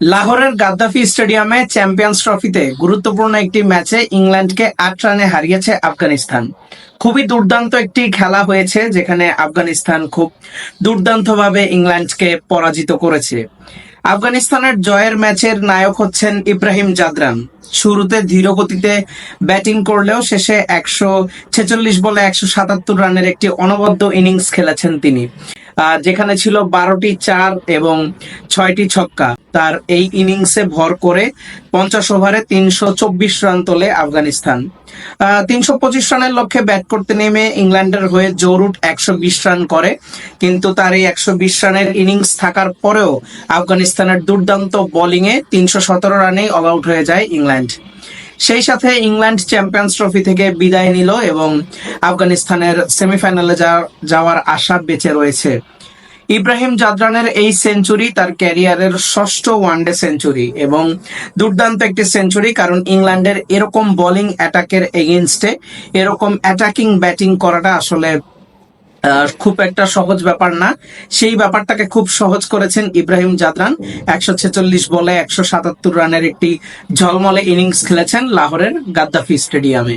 লাহোরের গাদ্দাফি স্টেডিয়ামে চ্যাম্পিয়ন্স ট্রফিতে গুরুত্বপূর্ণ একটি ম্যাচে ইংল্যান্ডকে আট রানে হারিয়েছে আফগানিস্তান। খুবই দুর্দান্ত একটি খেলা হয়েছে যেখানে আফগানিস্তান খুব দুর্দান্তভাবে ইংল্যান্ডকে পরাজিত করেছে। আফগানিস্তানের জয়ের ম্যাচের নায়ক হচ্ছেন ইব্রাহিম জাদরান। শুরুতে ধীরগতিতে ব্যাটিং করলেও শেষে একশো ছেচল্লিশ বলে একশো সাতাত্তর রানের একটি অনবদ্য ইনিংস খেলেছেন তিনি। যেখানে ছিল বারোটি চার এবং ছয়টি ছক্কা। তার এই ইনিংসে ভর করে পঞ্চাশ ওভারে তিনশো চব্বিশ রান তোলে আফগানিস্তান। তিনশো পঁচিশ রানের লক্ষ্যে ব্যাট করতে নেমে ইংল্যান্ডের হয়ে জোরুট একশো বিশ রান করে। কিন্তু তার এই একশো বিশ রানের ইনিংস থাকার পরেও আফগানিস্তানের দুর্দান্ত বোলিংয়ে তিনশো সতেরো রানেই অল আউট হয়ে যায় ইংল্যান্ড। সেই সাথে ইংল্যান্ড চ্যাম্পিয়ন্স ট্রফি থেকে বিদায় নিল এবং আফগানিস্তানের সেমিফাইনালে যাওয়ার আশা বেঁচে রয়েছে। ইব্রাহিম জাদরানের এই সেঞ্চুরি তার ক্যারিয়ারের ষষ্ঠ ওয়ানডে সেঞ্চুরি এবং দুর্দান্ত একটি সেঞ্চুরি কারণ ইংল্যান্ডের এরকম বোলিং অ্যাটাকের এগেনস্টে এরকম অ্যাটাকিং ব্যাটিং করাটা আসলে খুব একটা সহজ ব্যাপার না। সেই ব্যাপারটাকে খুব সহজ করেছেন ইব্রাহিম জাদরান। একশো ছেচল্লিশ বলে একশো সাতাত্তর রানের একটি ঝলমলে ইনিংস খেলেছেন লাহোরের গাদ্দাফি স্টেডিয়ামে।